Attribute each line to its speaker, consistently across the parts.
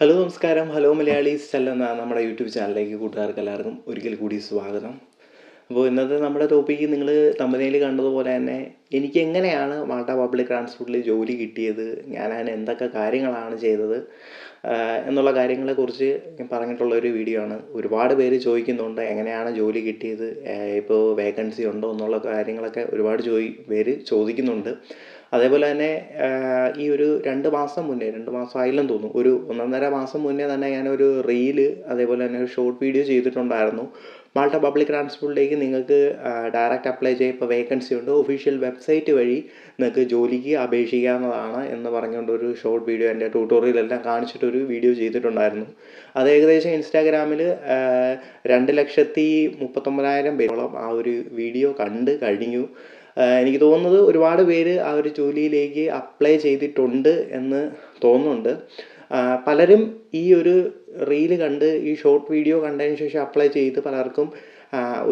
Speaker 1: Hello നമസ്കാരം. Hello Malayalees എന്ന നമ്മുടെ യൂട്യൂബ് ചാനലിലേക്ക് കൂട്ടുകാർക്ക് എല്ലാവർക്കും ഒരിക്കൽ കൂടി സ്വാഗതം. അപ്പോൾ ഇന്നത്തെ നമ്മുടെ ടോപ്പിക്ക് നിങ്ങൾ തമ്പനയിൽ കണ്ടതുപോലെ തന്നെ എനിക്ക് എങ്ങനെയാണ് മാൾട്ട പബ്ലിക് ട്രാൻസ്പോർട്ടിൽ ജോലി കിട്ടിയത് ഞാൻ അതിന് എന്തൊക്കെ കാര്യങ്ങളാണ് ചെയ്തത് എന്നുള്ള കാര്യങ്ങളെക്കുറിച്ച് ഞാൻ പറഞ്ഞിട്ടുള്ള ഒരു വീഡിയോ ആണ്. ഒരുപാട് പേര് ചോദിക്കുന്നുണ്ട് എങ്ങനെയാണ് ജോലി കിട്ടിയത് ഇപ്പോൾ വേക്കൻസി ഉണ്ടോ എന്നുള്ള കാര്യങ്ങളൊക്കെ ഒരുപാട് ചോദി പേര് ചോദിക്കുന്നുണ്ട്. അതേപോലെ തന്നെ ഈ ഒരു രണ്ട് മാസം മുന്നേ രണ്ട് മാസം ആയില്ലെന്ന് തോന്നുന്നു. ഒരു ഒന്നൊന്നര മാസം മുന്നേ തന്നെ ഞാനൊരു റീൽ അതേപോലെ തന്നെ ഒരു ഷോർട്ട് വീഡിയോ ചെയ്തിട്ടുണ്ടായിരുന്നു. മാൾട്ട പബ്ലിക് ട്രാൻസ്പോർട്ടിലേക്ക് നിങ്ങൾക്ക് ഡയറക്റ്റ് അപ്ലൈ ചെയ്യാൻ ഇപ്പോൾ വേക്കൻസി ഉണ്ട്. ഒഫീഷ്യൽ വെബ്സൈറ്റ് വഴി നിങ്ങൾക്ക് ജോലിക്ക് അപേക്ഷിക്കാവുന്നതാണ് എന്ന് പറഞ്ഞുകൊണ്ട് ഒരു ഷോർട്ട് വീഡിയോ എന്റെ ട്യൂട്ടോറിയലെല്ലാം കാണിച്ചിട്ടൊരു വീഡിയോ ചെയ്തിട്ടുണ്ടായിരുന്നു. അത് ഏകദേശം ഇൻസ്റ്റാഗ്രാമിൽ രണ്ട് ലക്ഷത്തി മുപ്പത്തൊമ്പതിനായിരം പേരോളം ആ ഒരു വീഡിയോ കണ്ട് കഴിഞ്ഞു. എനിക്ക് തോന്നുന്നത് ഒരുപാട് പേര് ആ ഒരു ജോലിയിലേക്ക് അപ്ലൈ ചെയ്തിട്ടുണ്ട് എന്ന് തോന്നുന്നുണ്ട്. പലരും ഈ ഒരു റീൽ കണ്ട് ഈ ഷോർട്ട് വീഡിയോ കണ്ടതിന് ശേഷം അപ്ലൈ ചെയ്ത് പലർക്കും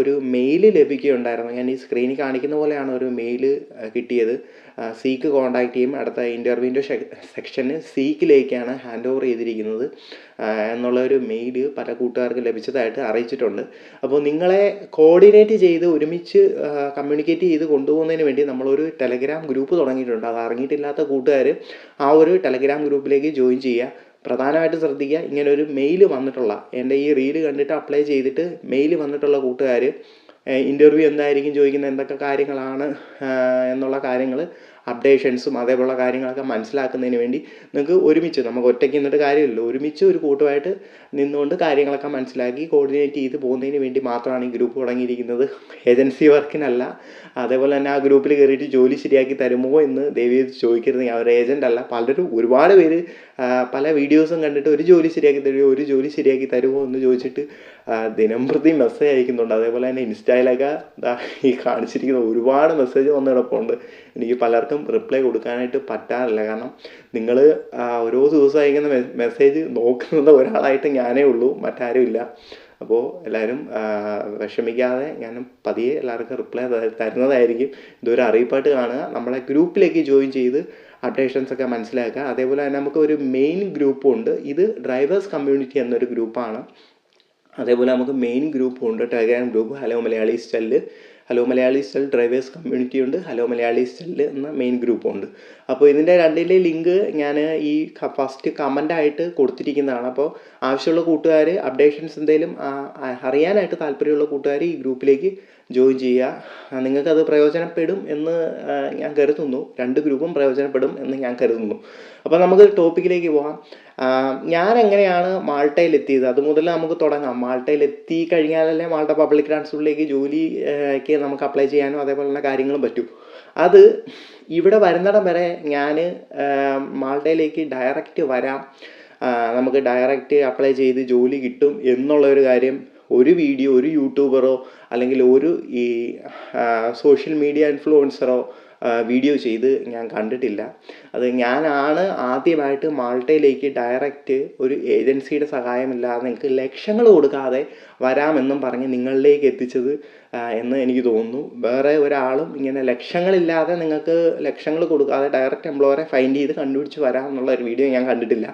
Speaker 1: ഒരു മെയിൽ ലഭിക്കുകയുണ്ടായിരുന്നു. ഞാൻ ഈ സ്ക്രീനിൽ കാണിക്കുന്ന പോലെയാണ് ഒരു മെയിൽ കിട്ടിയത്. സീക്ക് കോൺടാക്ട് ചെയ്യും അടുത്ത ഇന്റർവ്യൂവിന്റെ സെക്ഷന് സീക്കിലേക്കാണ് ഹാൻഡ് ഓവർ ചെയ്തിരിക്കുന്നത്. എന്നുള്ള ഒരു മെയിൽ പല കൂട്ടുകാർക്ക് ലഭിച്ചതായിട്ട് അറിയിച്ചിട്ടുണ്ട്. അപ്പോൾ നിങ്ങളെ കോർഡിനേറ്റ് ചെയ്ത് ഒരുമിച്ച് കമ്മ്യൂണിക്കേറ്റ് ചെയ്ത് കൊണ്ടുപോകുന്നതിന് വേണ്ടി നമ്മളൊരു ടെലഗ്രാം ഗ്രൂപ്പ് തുടങ്ങിയിട്ടുണ്ട്. അത് അറിഞ്ഞിട്ടില്ലാത്ത കൂട്ടുകാർ ആ ഒരു ടെലഗ്രാം ഗ്രൂപ്പിലേക്ക് ജോയിൻ ചെയ്യുക. പ്രധാനമായിട്ടും ശ്രദ്ധിക്കുക. ഇങ്ങനെ ഒരു മെയിൽ വന്നിട്ടുള്ള എന്റെ ഈ റീൽ കണ്ടിട്ട് അപ്ലൈ ചെയ്തിട്ട് മെയിൽ വന്നിട്ടുള്ള കൂട്ടുകാർ ഇന്റർവ്യൂ എന്തായിരിക്കും ചോദിക്കുന്നത്? എന്തൊക്കെ കാര്യങ്ങളാണ് എന്നുള്ള കാര്യങ്ങൾ അപ്ഡേഷൻസും അതേപോലുള്ള കാര്യങ്ങളൊക്കെ മനസ്സിലാക്കുന്നതിന് വേണ്ടി നിങ്ങൾക്ക് ഒരുമിച്ച് നമുക്ക് ഒറ്റയ്ക്ക് നിന്നിട്ട് കാര്യമില്ലല്ലോ. ഒരുമിച്ച് ഒരു കൂട്ടമായിട്ട് നിന്നുകൊണ്ട് കാര്യങ്ങളൊക്കെ മനസ്സിലാക്കി കോർഡിനേറ്റ് ചെയ്ത് പോകുന്നതിന് വേണ്ടി മാത്രമാണ് ഈ ഗ്രൂപ്പ് തുടങ്ങിയിരിക്കുന്നത്. ഏജൻസി വർക്കിനല്ല അതേപോലെ തന്നെ ആ ഗ്രൂപ്പിൽ കയറിയിട്ട് ജോലി ശരിയാക്കി തരുമോ എന്ന് ദേവി ചോദിക്കരുത്. ഞാൻ ഒരു ഏജന്റ് അല്ല. പലരും ഒരുപാട് പേര് പല വീഡിയോസും കണ്ടിട്ട് ഒരു ജോലി ശരിയാക്കി തരുമോ ഒരു ജോലി ശരിയാക്കി തരുമോ എന്ന് ചോദിച്ചിട്ട് ദിനം പ്രതി മെസ്സേജ് അയക്കുന്നുണ്ട്. അതേപോലെ തന്നെ ഇൻസ്റ്റയിലൊക്കെ ഈ കാണിച്ചിരിക്കുന്ന ഒരുപാട് മെസ്സേജ് വന്ന് കിടപ്പുണ്ട്. എനിക്ക് പലർക്കും റിപ്ലൈ കൊടുക്കാനായിട്ട് പറ്റാറില്ല. കാരണം നിങ്ങൾ ഓരോ ദിവസം അയക്കുന്ന മെസ്സേജ് നോക്കുന്നത് ഒരാളായിട്ട് ഞാനേ ഉള്ളൂ മറ്റാരും ഇല്ല. അപ്പോൾ എല്ലാവരും വിഷമിക്കാതെ ഞാൻ പതിയെ എല്ലാവർക്കും റിപ്ലൈ തരുന്നതായിരിക്കും. ഇതൊരു അറിയിപ്പായിട്ട് കാണുക. നമ്മളെ ഗ്രൂപ്പിലേക്ക് ജോയിൻ ചെയ്ത് അപ്ഡേഷൻസ് ഒക്കെ മനസ്സിലാക്കുക. അതേപോലെ തന്നെ നമുക്ക് ഒരു മെയിൻ ഗ്രൂപ്പുണ്ട് ഇത് ഡ്രൈവേഴ്സ് കമ്മ്യൂണിറ്റി എന്നൊരു ഗ്രൂപ്പാണ് അതേപോലെ നമുക്ക് മെയിൻ ഗ്രൂപ്പ് ഉണ്ട് ടെലഗ്രാം ഗ്രൂപ്പ് ഹലോ മലയാളി സ്റ്റൈലിൽ hello Malayali style drivers community ഉണ്ട് ഹലോ മലയാളി സ്റ്റൈലിൽ എന്ന മെയിൻ ഗ്രൂപ്പ് ഉണ്ട്. അപ്പോൾ ഇതിന്റെ രണ്ടിന്റെ ലിങ്ക് ഞാൻ ഈ ഫസ്റ്റ് കമന്റായിട്ട് കൊടുത്തിരിക്കുന്നതാണ്. അപ്പോൾ ആവശ്യമുള്ള കൂട്ടുകാർ അപ്ഡേഷൻസ് എന്തെങ്കിലും അറിയാനായിട്ട് താല്പര്യമുള്ള കൂട്ടുകാർ ഈ ഗ്രൂപ്പിലേക്ക് ജോയിൻ ചെയ്യുക. നിങ്ങൾക്കത് പ്രയോജനപ്പെടും എന്ന് ഞാൻ കരുതുന്നു. രണ്ട് ഗ്രൂപ്പും പ്രയോജനപ്പെടും എന്ന് ഞാൻ കരുതുന്നു. അപ്പോൾ നമുക്ക് ടോപ്പിക്കിലേക്ക് പോകാം. ഞാൻ എങ്ങനെയാണ് മാൾട്ടയിൽ എത്തിയത് അത് മുതൽ നമുക്ക് തുടങ്ങാം. മാൾട്ടയിൽ എത്തി കഴിഞ്ഞാലല്ലേ മാൾട്ട പബ്ലിക് ട്രാൻസ്പോർട്ടിലേക്ക് ജോലിക്ക് നമുക്ക് അപ്ലൈ ചെയ്യാനും അതേപോലുള്ള കാര്യങ്ങളും പറ്റും. അത് ഇവിടെ വരുന്നിടം വരെ ഞാൻ മാൾട്ടയിലേക്ക് ഡയറക്റ്റ് വരാം. നമുക്ക് ഡയറക്റ്റ് അപ്ലൈ ചെയ്ത് ജോലി കിട്ടും എന്നുള്ള ഒരു കാര്യം ഒരു വീഡിയോ ഒരു യൂട്യൂബറോ അല്ലെങ്കിൽ ഒരു ഈ സോഷ്യൽ മീഡിയ ഇൻഫ്ലുവൻസറോ വീഡിയോ ചെയ്ത് ഞാൻ കണ്ടിട്ടില്ല. അത് ഞാനാണ് ആദ്യമായിട്ട് മാൾട്ടയിലേക്ക് ഡയറക്റ്റ് ഒരു ഏജൻസിയുടെ സഹായമില്ലാതെ നിങ്ങൾക്ക് ലക്ഷങ്ങൾ കൊടുക്കാതെ വരാമെന്നും പറഞ്ഞ് നിങ്ങളിലേക്ക് എത്തിച്ചത് എന്ന് എനിക്ക് തോന്നുന്നു. വേറെ ഒരാളും ഇങ്ങനെ ലക്ഷങ്ങളില്ലാതെ നിങ്ങൾക്ക് ലക്ഷങ്ങൾ കൊടുക്കാതെ ഡയറക്റ്റ് എംപ്ലോയറെ ഫൈൻഡ് ചെയ്ത് കണ്ടുപിടിച്ച് വരാം എന്നുള്ള ഒരു വീഡിയോ ഞാൻ കണ്ടിട്ടില്ല.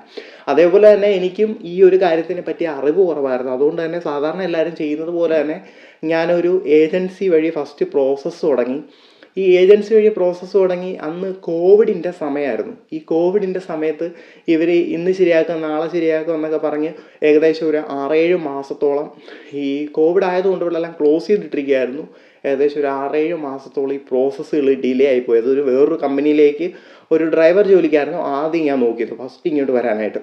Speaker 1: അതേപോലെ തന്നെ എനിക്കും ഈ ഒരു കാര്യത്തിനെ പറ്റി അറിവ് കുറവായിരുന്നു. അതുകൊണ്ട് തന്നെ സാധാരണ എല്ലാവരും ചെയ്യുന്നത് പോലെ തന്നെ ഞാനൊരു ഏജൻസി വഴി ഫസ്റ്റ് പ്രോസസ്സ് തുടങ്ങി. ഈ ഏജൻസി വഴി പ്രോസസ്സ് തുടങ്ങി അന്ന് കോവിഡിന്റെ സമയമായിരുന്നു ഈ കോവിഡിന്റെ സമയത്ത് ഇവർ ഇന്ന് ശരിയാക്കാം നാളെ ശരിയാക്കാം എന്നൊക്കെ പറഞ്ഞ് ഏകദേശം ഒരു ആറേഴ് മാസത്തോളം ഈ കോവിഡ് ആയതുകൊണ്ട് ഇവിടെ എല്ലാം ക്ലോസ് ചെയ്തിട്ടിരിക്കുകയായിരുന്നു. ഏകദേശം ഒരു ആറേഴ് മാസത്തോളം ഈ പ്രോസസ്സുകൾ ഡിലേ ആയിപ്പോയത് ഒരു വേറൊരു കമ്പനിയിലേക്ക് ഒരു ഡ്രൈവർ ജോലിക്കായിരുന്നു ആദ്യം ഞാൻ നോക്കിയത് ഫസ്റ്റ് ഇങ്ങോട്ട് വരാനായിട്ട്.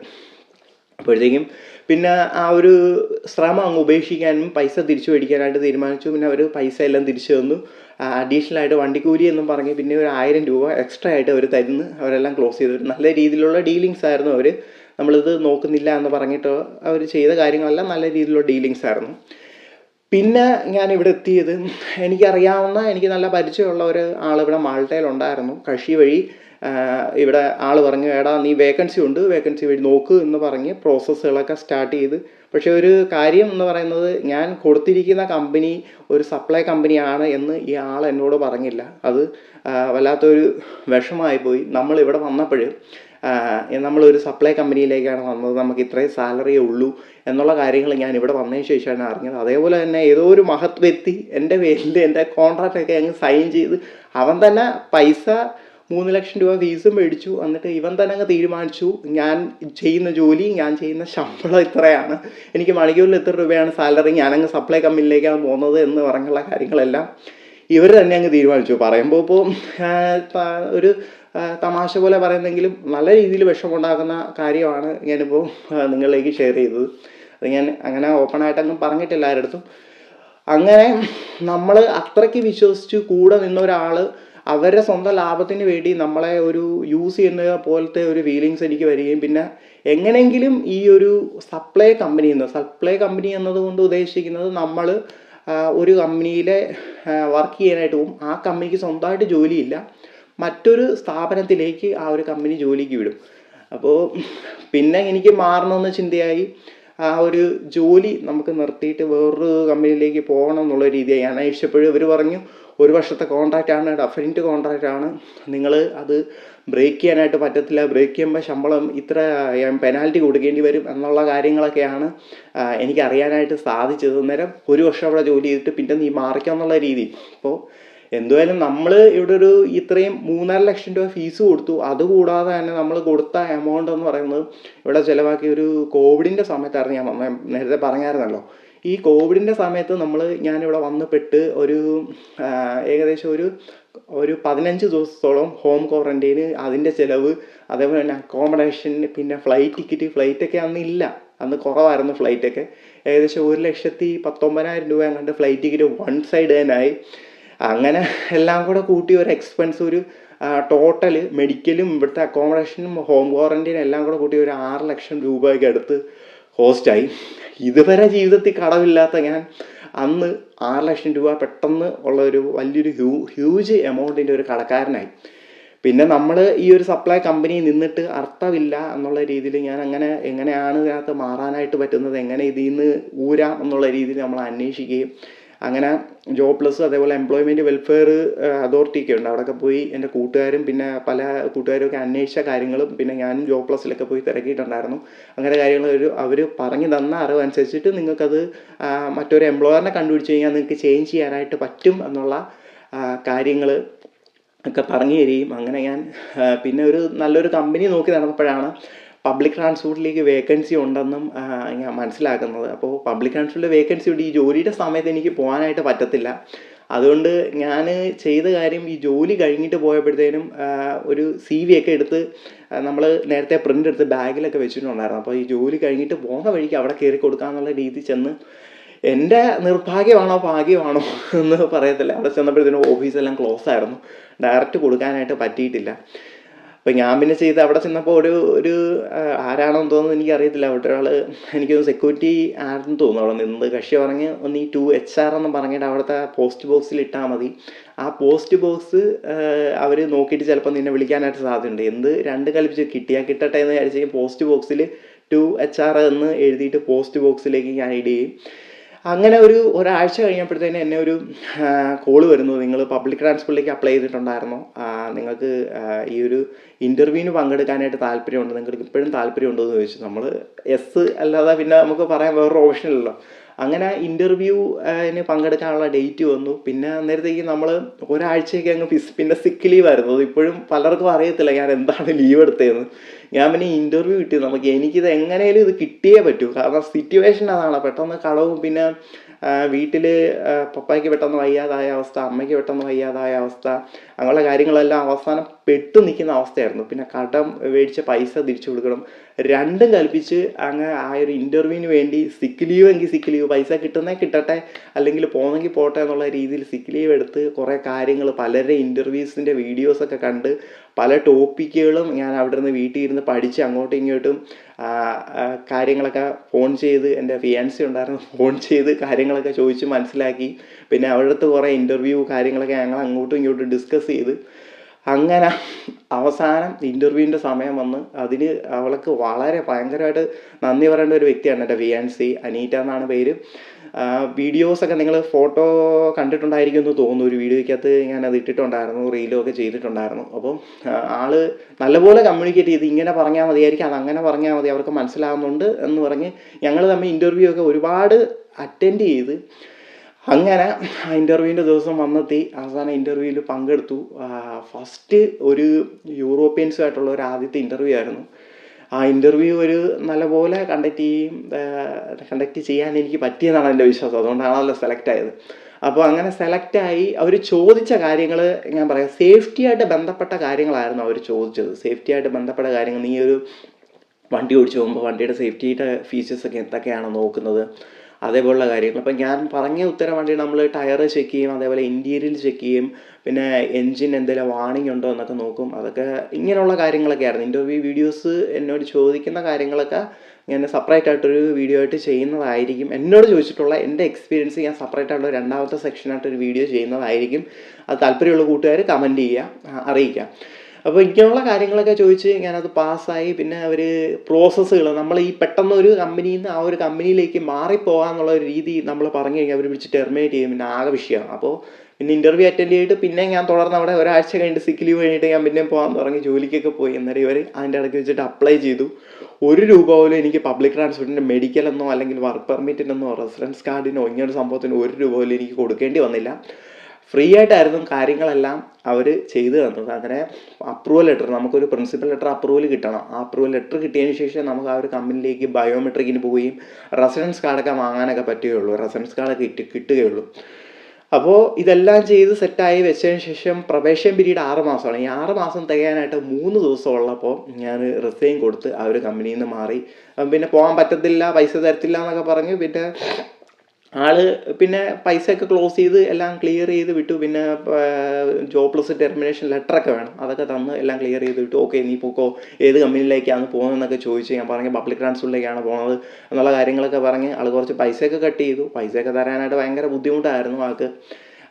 Speaker 1: അപ്പോഴത്തേക്കും പിന്നെ ആ ഒരു ശ്രമം അങ്ങ് ഉപേക്ഷിക്കാനും പൈസ തിരിച്ചു മേടിക്കാനായിട്ട് തീരുമാനിച്ചു. പിന്നെ അവർ പൈസ എല്ലാം തിരിച്ചു തന്നു. അഡീഷണൽ ആയിട്ട് വണ്ടിക്കൂലി എന്നും പറഞ്ഞ് പിന്നെ ഒരു ആയിരം രൂപ എക്സ്ട്രാ ആയിട്ട് അവർ തരുന്നു. അവരെല്ലാം ക്ലോസ് ചെയ്തു. നല്ല രീതിയിലുള്ള ഡീലിങ്സ് ആയിരുന്നു അവർ നമ്മളിത് നോക്കുന്നില്ല എന്ന് പറഞ്ഞിട്ട് അവർ ചെയ്ത കാര്യങ്ങളെല്ലാം നല്ല രീതിയിലുള്ള ഡീലിങ്സ് ആയിരുന്നു. പിന്നെ ഞാൻ ഇവിടെ എത്തിയത് എനിക്കറിയാവുന്ന എനിക്ക് നല്ല പരിചയമുള്ള ഒരു ആൾ ഇവിടെ മാൾട്ടയിലുണ്ടായിരുന്നു കക്ഷി വഴി ഇവിടെ ആൾ പറഞ്ഞു എടാ നീ വേക്കൻസി ഉണ്ട് വേക്കൻസി വഴി നോക്ക് എന്ന് പറഞ്ഞ് പ്രോസസ്സുകളൊക്കെ സ്റ്റാർട്ട് ചെയ്ത്. പക്ഷേ ഒരു കാര്യം എന്ന് പറയുന്നത് ഞാൻ കൊടുത്തിരിക്കുന്ന കമ്പനി ഒരു സപ്ലൈ കമ്പനിയാണ് എന്ന് ഈ ആൾ എന്നോട് പറഞ്ഞില്ല. അത് വല്ലാത്തൊരു വിഷമായി പോയി. നമ്മൾ ഇവിടെ വന്നപ്പോൾ നമ്മളൊരു സപ്ലൈ കമ്പനിയിലേക്കാണ് വന്നത്. നമുക്ക് ഇത്രയും സാലറിയേ ഉള്ളൂ എന്നുള്ള കാര്യങ്ങൾ ഞാൻ ഇവിടെ വന്നതിന് ശേഷമാണ് അറിഞ്ഞത്. അതേപോലെ തന്നെ ഏതോ ഒരു മഹത് വ്യക്തി എന്റെ പേരിൽ എന്റെ കോൺട്രാക്റ്റൊക്കെ അങ്ങ് സൈൻ ചെയ്ത് അവൻ തന്നെ പൈസ മൂന്ന് ലക്ഷം രൂപ ഫീസും മേടിച്ചു. എന്നിട്ട് ഇവൻ തന്നെ അങ്ങ് തീരുമാനിച്ചു ഞാൻ ചെയ്യുന്ന ജോലി ഞാൻ ചെയ്യുന്ന ശമ്പളം ഇത്രയാണ്. എനിക്ക് മണിക്കൂറിൽ എത്ര രൂപയാണ് സാലറി ഞാനങ്ങ് സപ്ലൈ കമ്പനിയിലേക്കാണ് പോകുന്നത് എന്ന് പറഞ്ഞുള്ള കാര്യങ്ങളെല്ലാം ഇവർ തന്നെ അങ്ങ് തീരുമാനിച്ചു. പറയുമ്പോൾ ഇപ്പോൾ ഒരു തമാശ പോലെ പറയുന്നെങ്കിലും നല്ല രീതിയിൽ വിഷമുണ്ടാക്കുന്ന കാര്യമാണ് ഞാനിപ്പോൾ നിങ്ങളിലേക്ക് ഷെയർ ചെയ്തത്. അത് ഞാൻ അങ്ങനെ ഓപ്പണായിട്ടൊന്നും പറഞ്ഞിട്ടില്ല ആരടുത്തും അങ്ങനെ നമ്മൾ അത്രയ്ക്ക് വിശ്വസിച്ച് കൂടെ നിന്ന ഒരാൾ അവരുടെ സ്വന്തം ലാഭത്തിന് വേണ്ടി നമ്മളെ ഒരു യൂസ് ചെയ്യുന്ന പോലത്തെ ഒരു ഫീലിങ്സ് എനിക്ക് വരികയും പിന്നെ എങ്ങനെയെങ്കിലും ഈ ഒരു സപ്ലൈ കമ്പനി എന്ന് സപ്ലൈ കമ്പനി എന്നതുകൊണ്ട് ഉദ്ദേശിക്കുന്നത് നമ്മൾ ഒരു കമ്പനിയിലെ വർക്ക് ചെയ്യാനായിട്ട് പോകും. ആ കമ്പനിക്ക് സ്വന്തമായിട്ട് ജോലിയില്ല. മറ്റൊരു സ്ഥാപനത്തിലേക്ക് ആ ഒരു കമ്പനി ജോലിക്ക് വിടും. അപ്പോൾ പിന്നെ എനിക്ക് മാറണമെന്ന് ചിന്തയായി ആ ഒരു ജോലി നമുക്ക് നിർത്തിയിട്ട് വേറൊരു കമ്പനിയിലേക്ക് പോകണം എന്നുള്ള രീതിയായി. ഞാൻ അന്വേഷിച്ചപ്പോഴും ഇവർ പറഞ്ഞു ഒരു വർഷത്തെ കോൺട്രാക്റ്റാണ് ആണ് ഡെഫിനറ്റ് നിങ്ങൾ അത് ബ്രേക്ക് ചെയ്യാനായിട്ട് പറ്റത്തില്ല. ബ്രേക്ക് ചെയ്യുമ്പോൾ ശമ്പളം ഇത്ര പെനാൽറ്റി കൊടുക്കേണ്ടി വരും എന്നുള്ള കാര്യങ്ങളൊക്കെയാണ് എനിക്ക് അറിയാനായിട്ട് സാധിച്ചത്. അന്നേരം ഒരു വർഷം അവിടെ ജോലി ചെയ്തിട്ട് പിന്നെ നീ മാറിക്കാം എന്നുള്ള രീതി. അപ്പോൾ എന്തുവായാലും നമ്മൾ ഇവിടെ ഒരു ഇത്രയും മൂന്നര ലക്ഷം രൂപ ഫീസ് കൊടുത്തു. അതുകൂടാതെ തന്നെ നമ്മൾ കൊടുത്ത എമൗണ്ട് എന്ന് പറയുന്നത് ഇവിടെ ചിലവാക്കിയ ഒരു കോവിഡിന്റെ സമയത്തായിരുന്നു ഞാൻ നേരത്തെ പറഞ്ഞായിരുന്നല്ലോ. ഈ കോവിഡിന്റെ സമയത്ത് നമ്മൾ ഞാനിവിടെ വന്ന് പെട്ട് ഒരു ഏകദേശം ഒരു ഒരു പതിനഞ്ച് ദിവസത്തോളം ഹോം ക്വാറന്റൈന് അതിന്റെ ചിലവ് അതേപോലെ തന്നെ അക്കോമഡേഷൻ പിന്നെ ഫ്ലൈറ്റ് ടിക്കറ്റ് ഫ്ലൈറ്റൊക്കെ അന്ന് ഇല്ല. അന്ന് കുറവായിരുന്നു ഫ്ലൈറ്റൊക്കെ ഏകദേശം ഒരു ലക്ഷത്തി പത്തൊമ്പതിനായിരം രൂപ കണ്ട് ഫ്ലൈറ്റ് ടിക്കറ്റ് വൺ സൈഡ് തന്നെയായി അങ്ങനെ എല്ലാം കൂടെ കൂട്ടി ഒരു എക്സ്പെൻസ് ഒരു ടോട്ടൽ മെഡിക്കലും ഇവിടുത്തെ അക്കോമഡേഷനും ഹോം ക്വാറന്റൈനും എല്ലാം കൂടെ കൂട്ടി ഒരു ആറ് ലക്ഷം രൂപയ്ക്ക് അടുത്ത് കോസ്റ്റായി ഇതുവരെ ജീവിതത്തിൽ കടമില്ലാത്ത ഞാൻ അന്ന് ആറ് ലക്ഷം രൂപ പെട്ടെന്ന് ഉള്ള ഒരു വലിയൊരു ഹ്യൂ ഹ്യൂജ് എമൗണ്ടിന്റെ ഒരു കടക്കാരനായി. പിന്നെ നമ്മൾ ഈ ഒരു സപ്ലൈ കമ്പനി നിന്നിട്ട് അർത്ഥമില്ല എന്നുള്ള രീതിയിൽ ഞാൻ അങ്ങനെ എങ്ങനെയാണ് ഇതിനകത്ത് മാറാനായിട്ട് പറ്റുന്നത് എങ്ങനെ ഇതിൽ നിന്ന് ഊരാം എന്നുള്ള രീതിയിൽ നമ്മൾ അന്വേഷിക്കുകയും അങ്ങനെ ജോബ് പ്ലസ് അതേപോലെ എംപ്ലോയ്മെന്റ് വെൽഫെയർ അതോറിറ്റിയൊക്കെ ഉണ്ട്. അവിടെയൊക്കെ പോയി എന്റെ കൂട്ടുകാരും പിന്നെ പല കൂട്ടുകാരും ഒക്കെ അന്വേഷിച്ച കാര്യങ്ങളും പിന്നെ ഞാനും ജോബ് പ്ലസിലൊക്കെ പോയി തിരക്കിയിട്ടുണ്ടായിരുന്നു. അങ്ങനെ കാര്യങ്ങൾ ഒരു അവർ പറഞ്ഞു തന്ന അറിവ് അനുസരിച്ചിട്ട് നിങ്ങൾക്കത് മറ്റൊരു എംപ്ലോയറിനെ കണ്ടുപിടിച്ച് കഴിഞ്ഞാൽ നിങ്ങൾക്ക് ചേഞ്ച് ചെയ്യാനായിട്ട് പറ്റും എന്നുള്ള കാര്യങ്ങൾ ഒക്കെ പറഞ്ഞു തരികയും അങ്ങനെ ഞാൻ പിന്നെ ഒരു നല്ലൊരു കമ്പനി നോക്കി നടന്നപ്പോഴാണ് പബ്ലിക് ട്രാൻസ്പോർട്ടിലേക്ക് വേക്കൻസി ഉണ്ടെന്നും ഞാൻ മനസ്സിലാക്കുന്നത്. അപ്പോൾ പബ്ലിക് ട്രാൻസ്പോർട്ടിൽ വേക്കൻസി ഉണ്ട്. ഈ ജോലിയുടെ സമയത്ത് എനിക്ക് പോകാനായിട്ട് പറ്റത്തില്ല. അതുകൊണ്ട് ഞാൻ ചെയ്ത കാര്യം ഈ ജോലി കഴിഞ്ഞിട്ട് പോയപ്പോഴത്തേനും ഒരു സി വി ഒക്കെ എടുത്ത് നമ്മൾ നേരത്തെ പ്രിന്റ് എടുത്ത് ബാഗിലൊക്കെ വെച്ചിട്ടുണ്ടായിരുന്നു. അപ്പോൾ ഈ ജോലി കഴിഞ്ഞിട്ട് പോകുന്ന വഴിക്ക് അവിടെ കയറി കൊടുക്കാമെന്നുള്ള രീതി ചെന്ന് എന്റെ നിർഭാഗ്യമാണോ ഭാഗ്യമാണോ എന്ന് പറയത്തില്ല. അവിടെ ചെന്നപ്പോഴത്തേനും ഓഫീസെല്ലാം ക്ലോസ് ആയിരുന്നു. ഡയറക്റ്റ് കൊടുക്കാനായിട്ട് പറ്റിയിട്ടില്ല. അപ്പോൾ ഞാൻ പിന്നെ ചെയ്ത് അവിടെ ചെന്നപ്പോൾ ഒരു ഒരു ആരാണെന്ന് തോന്നുന്നു എനിക്ക് അറിയത്തില്ല അവിടെ ഒരാൾ എനിക്കൊന്ന് സെക്യൂരിറ്റി ആരെന്ന് തോന്നുന്നു. അവിടെ നിന്നത് കക്ഷി പറഞ്ഞ് ഒന്ന് ഈ ടു എച്ച് ആർ എന്ന് പറഞ്ഞിട്ട് അവിടുത്തെ പോസ്റ്റ് ബോക്സിൽ ഇട്ടാൽ മതി. ആ പോസ്റ്റ് ബോക്സ് അവർ നോക്കിയിട്ട് ചിലപ്പോൾ നിന്നെ വിളിക്കാനായിട്ട് സാധ്യതയുണ്ട്. എന്ത് രണ്ട് കൽപ്പിച്ച് കിട്ടിയാൽ കിട്ടട്ടെ എന്ന് വിചാരിച്ച് പോസ്റ്റ് ബോക്സിൽ ടു എച്ച് ആർ എന്ന് എഴുതിയിട്ട് പോസ്റ്റ് ബോക്സിലേക്ക് ഞാൻ ഇടുകയും അങ്ങനെ ഒരു ഒരാഴ്ച കഴിഞ്ഞപ്പോഴത്തേന് എന്നെ ഒരു കോൾ വരുന്നു. നിങ്ങൾ പബ്ലിക് ട്രാൻസ്പോർട്ടിലേക്ക് അപ്ലൈ ചെയ്തിട്ടുണ്ടായിരുന്നോ. നിങ്ങൾക്ക് ഈ ഒരു ഇന്റർവ്യൂവിന് പങ്കെടുക്കാനായിട്ട് താല്പര്യമുണ്ട്. നിങ്ങൾക്ക് ഇപ്പോഴും താല്പര്യമുണ്ടോ എന്ന് ചോദിച്ചു. നമ്മൾ എസ് അല്ലാതെ പിന്നെ നമുക്ക് പറയാൻ വേറൊരു ഓപ്ഷൻ ഇല്ലല്ലോ. അങ്ങനെ ഇന്റർവ്യൂവിന് പങ്കെടുക്കാനുള്ള ഡേറ്റ് വന്നു. പിന്നെ അന്നേരത്തേക്ക് നമ്മൾ ഒരാഴ്ചയൊക്കെ അങ്ങ് പിന്നെ സിക്ക് ലീവ് ആയിരുന്നു. ഇപ്പോഴും പലർക്കും അറിയത്തില്ല. ഞാൻ എന്താണ് ലീവ് എടുത്തതെന്ന്. ഞാൻ പിന്നെ ഇന്റർവ്യൂ കിട്ടി നമുക്ക് എനിക്കിത് എങ്ങനെയും ഇത് കിട്ടിയേ പറ്റൂ. കാരണം സിറ്റുവേഷൻ അതാണ്. പെട്ടെന്ന് കളവും പിന്നെ വീട്ടിൽ പപ്പായ്ക്ക് പെട്ടെന്ന് വയ്യാതായ അവസ്ഥ അമ്മയ്ക്ക് പെട്ടെന്ന് വയ്യാതായ അവസ്ഥ അങ്ങനെയുള്ള കാര്യങ്ങളെല്ലാം അവസാനം പെട്ടു നിൽക്കുന്ന അവസ്ഥയായിരുന്നു. പിന്നെ കടം മേടിച്ച പൈസ തിരിച്ചു കൊടുക്കണം. രണ്ടും കൽപ്പിച്ച് അങ്ങ് ആ ഒരു ഇന്റർവ്യൂവിന് വേണ്ടി സിക്ക് ലീവ് എങ്കിൽ സിക്ക് ലീവ് പൈസ കിട്ടുന്നേ കിട്ടട്ടെ അല്ലെങ്കിൽ പോകണമെങ്കിൽ പോട്ടെ എന്നുള്ള രീതിയിൽ സിക്ക് ലീവ് എടുത്ത് കുറേ കാര്യങ്ങൾ പലരുടെ ഇന്റർവ്യൂസിന്റെ വീഡിയോസൊക്കെ കണ്ട് പല ടോപ്പിക്കുകളും ഞാൻ അവിടെ നിന്ന് വീട്ടിൽ ഇരുന്ന് പഠിച്ച് അങ്ങോട്ടും ഇങ്ങോട്ടും കാര്യങ്ങളൊക്കെ ഫോൺ ചെയ്ത് എന്റെ ഫിയാൻസി ഉണ്ടായിരുന്നു. ഫോൺ ചെയ്ത് കാര്യങ്ങളൊക്കെ ചോദിച്ച് മനസ്സിലാക്കി. പിന്നെ അവിടുത്തെ കുറേ ഇന്റർവ്യൂ കാര്യങ്ങളൊക്കെ ഞങ്ങൾ അങ്ങോട്ടും ഇങ്ങോട്ടും ഡിസ്കസ് ചെയ്ത്. അങ്ങനെ അവസാനം ഇന്റർവ്യൂവിന്റെ സമയം വന്ന് അതിന് അവൾക്ക് വളരെ ഭയങ്കരമായിട്ട് നന്ദി പറയേണ്ട ഒരു വ്യക്തിയാണ് എന്റെ വിയാൻസി അനീറ്റ എന്നാണ് പേര്. വീഡിയോസൊക്കെ നിങ്ങൾ ഫോട്ടോ കണ്ടിട്ടുണ്ടായിരിക്കും എന്ന് തോന്നുന്നു. ഒരു വീഡിയോയ്ക്കകത്ത് ഞാൻ അത് ഇട്ടിട്ടുണ്ടായിരുന്നു റീലും ഒക്കെ ചെയ്തിട്ടുണ്ടായിരുന്നു. അപ്പം ആൾ നല്ലപോലെ കമ്മ്യൂണിക്കേറ്റ് ചെയ്ത് ഇങ്ങനെ പറഞ്ഞാൽ മതിയായിരിക്കും അത് അങ്ങനെ പറഞ്ഞാൽ മതി അവർക്ക് മനസ്സിലാവുന്നുണ്ട് എന്ന് പറഞ്ഞ് ഞങ്ങൾ തമ്മിൽ ഇന്റർവ്യൂ ഒക്കെ ഒരുപാട് അറ്റൻഡ് ചെയ്ത് അങ്ങനെ ഇന്റർവ്യൂവിന്റെ ദിവസം വന്നെത്തി. അവസാനം ഇന്റർവ്യൂവിൽ പങ്കെടുത്തു. ഫസ്റ്റ് ഒരു യൂറോപ്യൻസുമായിട്ടുള്ള ഒരു ആദ്യത്തെ ഇന്റർവ്യൂ ആയിരുന്നു. ആ ഇന്റർവ്യൂ ഒരു നല്ലപോലെ കണ്ടക്ട് ചെയ്യും കണ്ടക്ട് ചെയ്യാൻ എനിക്ക് പറ്റിയെന്നാണ് എന്റെ വിശ്വാസം. അതുകൊണ്ടാണല്ലോ സെലക്ട് ആയത്. അപ്പോൾ അങ്ങനെ സെലക്ട് ആയി. അവർ ചോദിച്ച കാര്യങ്ങൾ ഞാൻ പറയാം. സേഫ്റ്റിയായിട്ട് ബന്ധപ്പെട്ട കാര്യങ്ങളായിരുന്നു അവർ ചോദിച്ചത്. സേഫ്റ്റിയായിട്ട് ബന്ധപ്പെട്ട കാര്യങ്ങൾ. നീ ഒരു വണ്ടി ഓടിച്ചു പോകുമ്പോൾ വണ്ടിയുടെ സേഫ്റ്റിയുടെ ഫീച്ചേഴ്സൊക്കെ എന്തൊക്കെയാണ് നോക്കുന്നത്? അതേപോലുള്ള കാര്യങ്ങൾ. അപ്പം ഞാൻ പറഞ്ഞ ഉത്തരം വണ്ടി നമ്മൾ ടയർ ചെക്ക് ചെയ്യും അതേപോലെ ഇന്റീരിയൽ ചെക്ക് ചെയ്യും പിന്നെ എൻജിൻ എന്തെങ്കിലും വാണിംഗ് ഉണ്ടോ എന്നൊക്കെ നോക്കും. അതൊക്കെ ഇങ്ങനെയുള്ള കാര്യങ്ങളൊക്കെ ആയിരുന്നു. ഇന്റർവ്യൂ വീഡിയോസ് എന്നോട് ചോദിക്കുന്ന കാര്യങ്ങളൊക്കെ ഞാൻ സെപ്പറേറ്റ് ആയിട്ടൊരു വീഡിയോ ആയിട്ട് ചെയ്യുന്നതായിരിക്കും. എന്നോട് ചോദിച്ചിട്ടുള്ള എന്റെ എക്സ്പീരിയൻസ് ഞാൻ സെപ്പറേറ്റ് ആയിട്ടുള്ള രണ്ടാമത്തെ സെക്ഷനായിട്ടൊരു വീഡിയോ ചെയ്യുന്നതായിരിക്കും. അത് താല്പര്യമുള്ള കൂട്ടുകാർ കമന്റ് ചെയ്യുക അറിയിക്കാം അപ്പോൾ ഇങ്ങനെയുള്ള കാര്യങ്ങളൊക്കെ ചോദിച്ച് ഞാനത് പാസ്സായി. പിന്നെ അവർ പ്രോസസ്സുകൾ നമ്മൾ ഈ പെട്ടെന്ന് ഒരു കമ്പനിയിൽ നിന്ന് ആ ഒരു കമ്പനിയിലേക്ക് മാറിപ്പോകാന്നുള്ള ഒരു രീതി നമ്മൾ പറഞ്ഞു കഴിഞ്ഞാൽ അവർ വിളിച്ച് ടെർമിനേറ്റ് ചെയ്യും. പിന്നെ ആകെ വിഷയമാണ് അപ്പോൾ പിന്നെ ഇന്റർവ്യൂ അറ്റൻഡ് ചെയ്തിട്ട് പിന്നെ ഞാൻ തുടർന്ന് അവിടെ ഒരാഴ്ച കഴിഞ്ഞിട്ട് സിക്ക് ലീവ് കഴിഞ്ഞിട്ട് ഞാൻ പിന്നെ പോകാൻ തുടങ്ങി. ജോലിക്കൊക്കെ പോയി. എന്നിട്ട് ഇവർ അതിന്റെ ഇടയ്ക്ക് വെച്ചിട്ട് അപ്ലൈ ചെയ്തു. ഒരു രൂപ പോലും എനിക്ക് പബ്ലിക് ട്രാൻസ്പോർട്ടിന്റെ മെഡിക്കലെന്നോ അല്ലെങ്കിൽ വർക്ക് പെർമിറ്റിനെന്നോ റെസിഡൻസ് കാർഡിനോ ഇങ്ങനൊരു സംഭവത്തിനോ ഒരു രൂപ പോലും എനിക്ക് കൊടുക്കേണ്ടി വന്നില്ല. ഫ്രീ ആയിട്ടായിരുന്നു കാര്യങ്ങളെല്ലാം അവർ ചെയ്തു തന്നത്. അങ്ങനെ അപ്രൂവൽ ലെറ്റർ നമുക്കൊരു പ്രിൻസിപ്പൽ ലെറ്റർ അപ്രൂവൽ കിട്ടണം. ആ അപ്രൂവൽ ലെറ്റർ കിട്ടിയതിന് ശേഷം നമുക്ക് ആ ഒരു കമ്പനിയിലേക്ക് ബയോമെട്രിക്കിന് പോവുകയും റെസിഡൻസ് കാർഡൊക്കെ വാങ്ങാനൊക്കെ പറ്റുകയുള്ളൂ. റെസിഡൻസ് കാർഡൊക്കെ കിട്ടി കിട്ടുകയുള്ളൂ. അപ്പോൾ ഇതെല്ലാം ചെയ്ത് സെറ്റായി വെച്ചതിന് ശേഷം പ്രവേശൻ പീരീഡ് ആറ് മാസമാണ്. ഈ ആറ് മാസം തികയാനായിട്ട് മൂന്ന് ദിവസം ഉള്ളപ്പോൾ ഞാൻ റിസൈൻ കൊടുത്ത് ആ ഒരു കമ്പനിയിൽ നിന്ന് മാറി. പിന്നെ പോകാൻ പറ്റത്തില്ല പൈസ തരത്തില്ല എന്നൊക്കെ പറഞ്ഞ് പിന്നെ ആൾ പിന്നെ പൈസ ഒക്കെ ക്ലോസ് ചെയ്ത് എല്ലാം ക്ലിയർ ചെയ്ത് വിട്ടു. പിന്നെ ജോബ് ജോബ്ലെസ് ടെർമിനേഷൻ ലെറ്റർ ഒക്കെ വേണം. അതൊക്കെ തന്ന് എല്ലാം ക്ലിയർ ചെയ്ത് വിട്ടു. ഓക്കെ നീ പോക്കോ. ഏത് കമ്പനിയിലേക്കാണ് പോകുന്നതെന്നൊക്കെ ചോദിച്ചു ഞാൻ പറഞ്ഞു പബ്ലിക് ട്രാൻസ്പോർട്ടിലേക്കാണ് പോകുന്നത് എന്നുള്ള കാര്യങ്ങളൊക്കെ പറഞ്ഞ് ആൾ കുറച്ച് പൈസയൊക്കെ കട്ട് ചെയ്തു. പൈസയൊക്കെ തരാനായിട്ട് ഭയങ്കര ബുദ്ധിമുട്ടായിരുന്നു ആൾക്ക്.